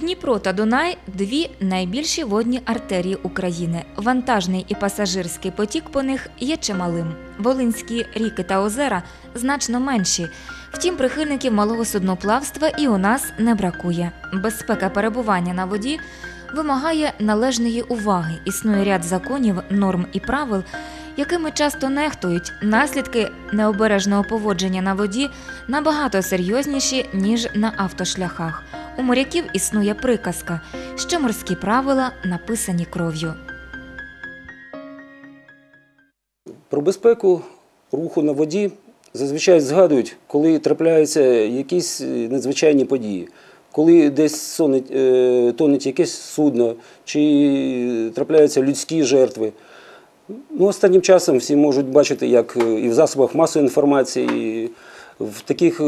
Дніпро та Дунай дві найбільші водні артерії України. Вантажний і пасажирський потік по них є чималим. Волинські ріки та озера значно менші. Втім, прихильників малого судноплавства і у нас не бракує. Безпека перебування на воді вимагає належної уваги. Існує ряд законів, норм і правил, якими часто нехтують. Наслідки необережного поводження на воді набагато серйозніші, ніж на автошляхах. У моряків існує приказка, що морські правила написані кров'ю. Про безпеку руху на воді зазвичай згадують, коли трапляються якісь е, надзвичайні події. Коли десь сонить, е, тонеть якесь судно, чи трапляються людські жертви. Ну, останнім часом всі можуть бачити, як е, і в засобах масової інформації, і в таких, е,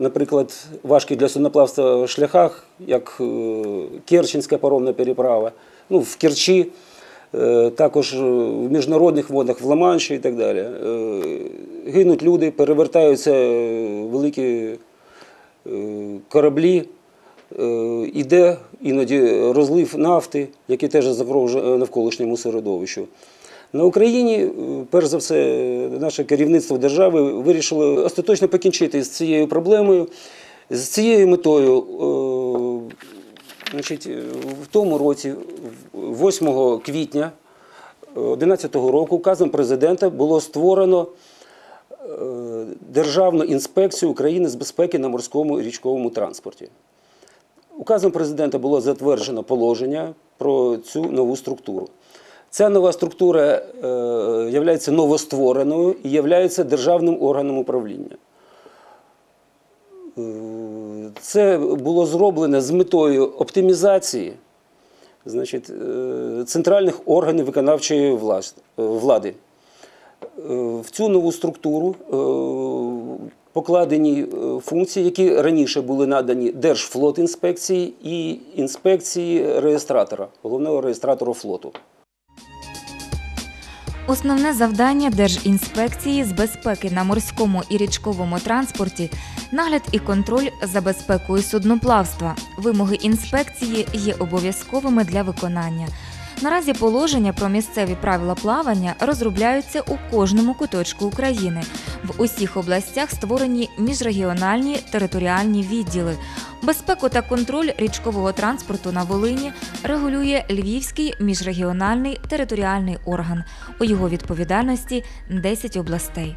наприклад, важких для судноплавства шляхах, як е, Керченська паромна переправа, ну, в Керчі, е, також е, в міжнародних водах, в Ла-Манші і так далі. Гинуть люди, перевертаються великі кораблі, іде іноді розлив нафти, який теж загрожує навколишньому середовищу. На Україні, е, перш за все, наше керівництво держави вирішило остаточно покінчити з цією проблемою. З цією метою, е, значить, в тому році, 8 квітня 2011 року, указом президента було створено е, Державну інспекцію України з безпеки на морському річковому транспорті. Указом президента було затверджено положення про цю нову структуру. Ця нова структура е, є новоствореною і є державним органом управління. Е, Це було зроблено з метою оптимізації значить, е, центральних органів виконавчої влади. В цю нову структуру покладені функції, які раніше були надані Держфлотінспекції і інспекції реєстратора, головного реєстратора флоту. Основне завдання Держінспекції з безпеки на морському і річковому транспорті нагляд і контроль за безпекою судноплавства. Вимоги інспекції є обов'язковими для виконання. Наразі положення про місцеві правила плавання розробляються у кожному куточку України. В усіх областях створені міжрегіональні територіальні відділи. Безпеку та контроль річкового транспорту на Волині регулює Львівський міжрегіональний територіальний орган. У його відповідальності 10 областей.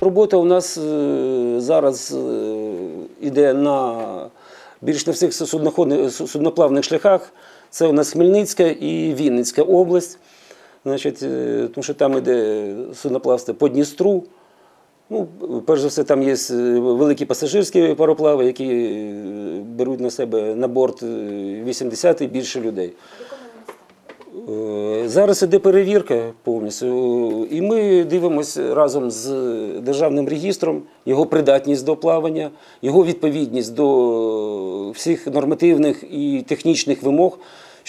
Робота у нас е, зараз е, іде на більш на всіх судноплавних шляхах. Це у нас Хмельницька і Вінницька область. Значить, е, тому що там іде судноплавство по Дністру. Ну, перш за все, там є е, великі пасажирські пароплави, які е, беруть на себе на борт е, 80 і більше людей. Е, Зараз іде перевірка повністю, е, і ми дивимося разом з державним реєстром його придатність до плавання, його відповідність до всіх нормативних і технічних вимог,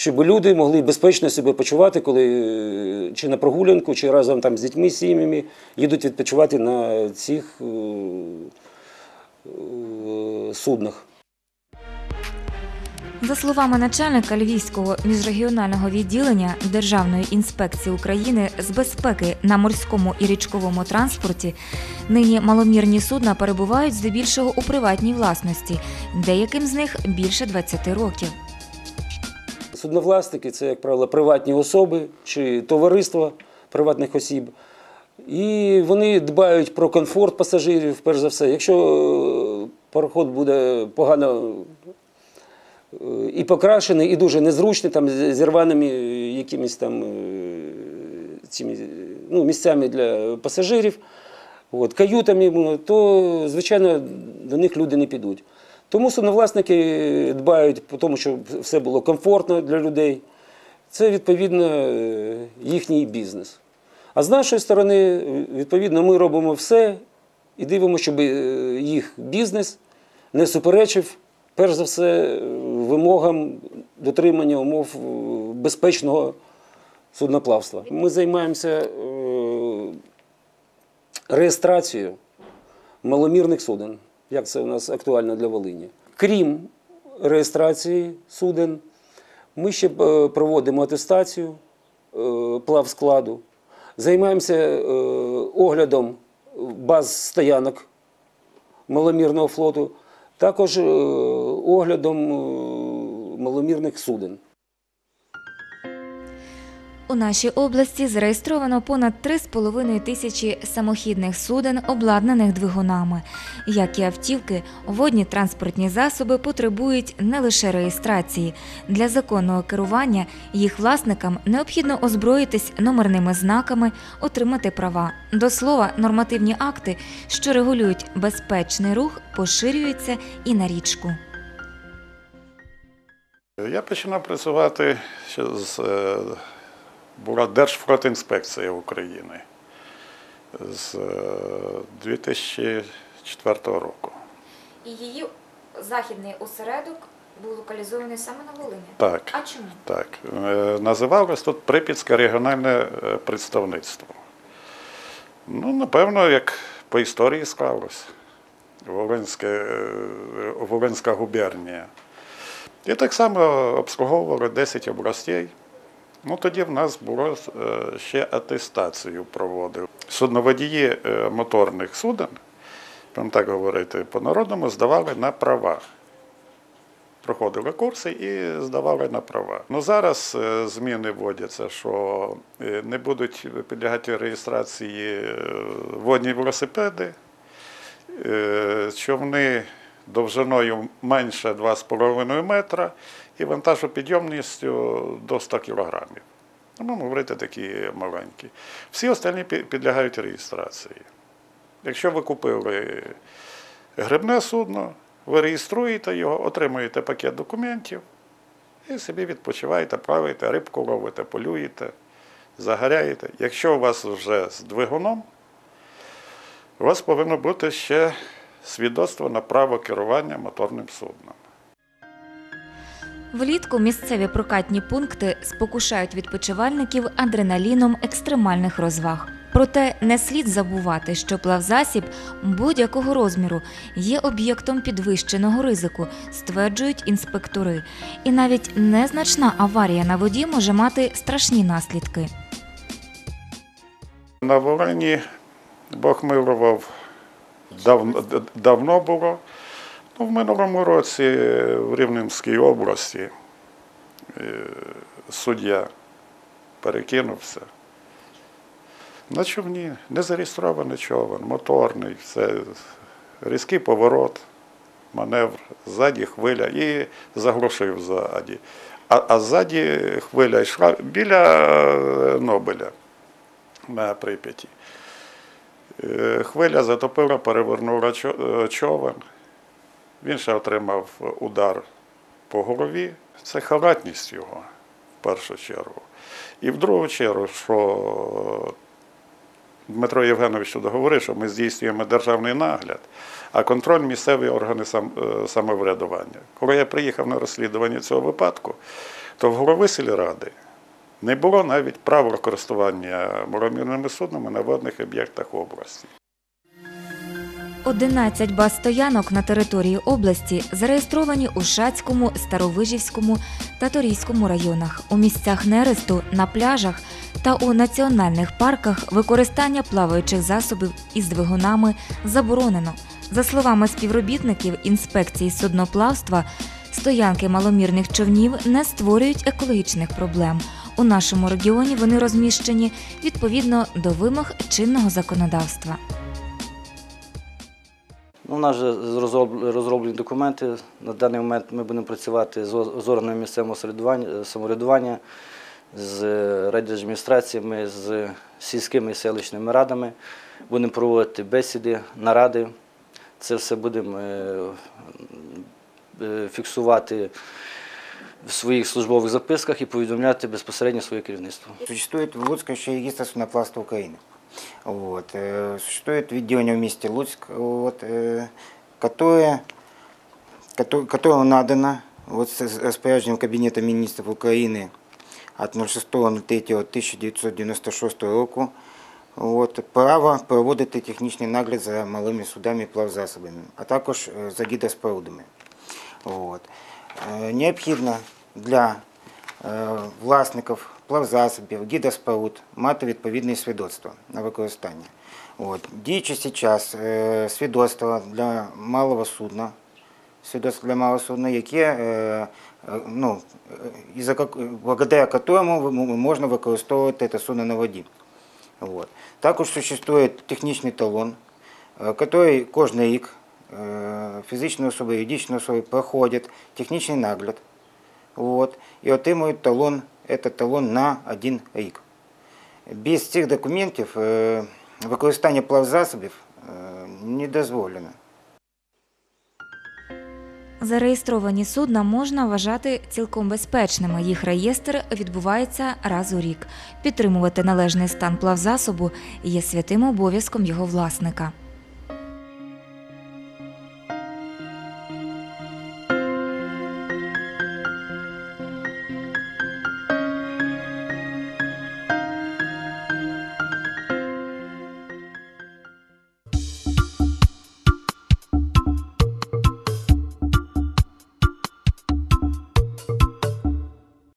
щоб люди могли безпечно себе почувати, коли е, чи на прогулянку, чи разом там з дітьми, сім'ями їдуть відпочивати на цих е, е, суднах. За словами начальника Львівського міжрегіонального відділення Державної інспекції України з безпеки на морському і річковому транспорті, нині маломірні судна перебувають здебільшого у приватній власності, деяким з них більше 20 років. Судновласники це, як правило, приватні особи чи товариства приватних осіб. І вони дбають про комфорт пасажирів, перш за все. Якщо е, пароход буде погано е, і покрашений, і дуже незручний, там, зірваними якимись там е, цими, ну, місцями для пасажирів, от, каютами, ну, то, звичайно, до них люди не підуть. Тому судновласники дбають по тому, щоб все було комфортно для людей. Це, відповідно, е, їхній бізнес. А з нашої сторони, відповідно, ми робимо все і дивимося, щоб е, їх бізнес не суперечив, перш за все, е, вимогам дотримання умов е, безпечного судноплавства. Ми займаємося е, реєстрацією маломірних суден, як це у нас актуально для Волині. крім реєстрації суден, ми ще е, проводимо атестацію е, плавскладу, займаємося е, оглядом баз стоянок маломірного флоту, також оглядом маломірних суден. У нашій області зареєстровано понад 3,5 тисячі самохідних суден, обладнаних двигунами. Як і автівки, водні транспортні засоби потребують не лише реєстрації. Для законного керування їх власникам необхідно озброїтись номерними знаками, отримати права. До слова, нормативні акти, що регулюють безпечний рух, поширюються і на річку. Я починав працювати з е, була Держфлотінспекція України з е, 2004 року. І її західний осередок був локалізований саме на Волині. Так, А чому? так. Е, Називалось тут Прип'ятське регіональне е, представництво. Ну, напевно, як по історії склалось. Волинське, е, Волинська губернія. І так само обслуговували 10 областей. Ну, тоді в нас було е, ще атестацію проводив. Судноводії е, моторних суден, будемо так говорити, по-народному здавали на права. Проходили курси і здавали на права. Ну зараз е, зміни вводяться, що не будуть підлягати реєстрації водні велосипеди, човни довжиною менше 2,5 метра і вантажопідйомністю до 100 кілограмів. Ну, Будемо говорити такі маленькі. Всі остальні підлягають реєстрації. Якщо ви купили грибне судно, ви реєструєте його, отримуєте пакет документів і собі відпочиваєте, плаваєте, рибку ловите, полюєте, загоряєте. Якщо у вас вже з двигуном, у вас повинно бути ще свідоцтво на право керування моторним судном. Влітку місцеві прокатні пункти спокушають відпочивальників адреналіном екстремальних розваг. Проте не слід забувати, що плавзасіб будь-якого розміру є об'єктом підвищеного ризику, стверджують інспектори. І навіть незначна аварія на воді може мати страшні наслідки. На Волині Бог милував давно, давно було. Ну, в минулому році в Рівненській області е, суддя перекинувся. На човні не зареєстрований човен, моторний, все, різкий поворот, маневр, ззаді хвиля і заглушив ззаді. А, а ззаді хвиля йшла біля е, Нобеля на Прип'яті. Е, Хвиля затопила, перевернула човен. Він ще отримав удар по голові. Це халатність його в першу чергу. І в другу чергу, що Дмитро Євгенович тут говорив, що ми здійснюємо державний нагляд, а контроль місцеві органи е, самоврядування. Коли я приїхав на розслідування цього випадку, то в голови сільради не було навіть права користування маломірними суднами на водних об'єктах області. 11 баз стоянок на території області зареєстровані у Шацькому, Старовижівському та Торійському районах. У місцях нересту, на пляжах та у національних парках використання плаваючих засобів із двигунами заборонено. За словами співробітників інспекції судноплавства, стоянки маломірних човнів не створюють екологічних проблем. У нашому регіоні вони розміщені відповідно до вимог чинного законодавства. Ну, у нас вже розроблені документи. На даний момент ми будемо працювати з органами місцевого самоврядування- з райдержадміністраціями, з сільськими і селищними радами. Будемо проводити бесіди, наради. Це все будемо е, е, фіксувати в своїх службових записках і повідомляти безпосередньо своє керівництво. Существует в Луцке еще регистр судноплавства Украины. Вот. э, Существует відділення в місті Луцк, вот, э, которое, кото- которому надано вот, с с распоряджением Кабинета министров Украины от 06.03.1996 року от, право проводити технічний нагляд за малими судами і плавзасобами, а також е, за гідроспорудами. Вот. Е, Необхідно для е, власників плавзасобів, гідоспоруд мати відповідне свідоцтво на використання. От. Діючи зараз е, свідоцтво для малого судна, свідоцтво для малого судна, яке, е, е, ну, е, благодаря которому можна використовувати це судно на воді. Вот. Також существує технічний талон, е, який кожен рік е, фізичні особи, юридичні особи проходять технічний нагляд вот, і отримують талон, це талон на один рік. Без цих документів е, використання плавзасобів е, не дозволено. Зареєстровані судна можна вважати цілком безпечними. Їх реєстр відбувається раз у рік. Підтримувати належний стан плавзасобу є святим обов'язком його власника.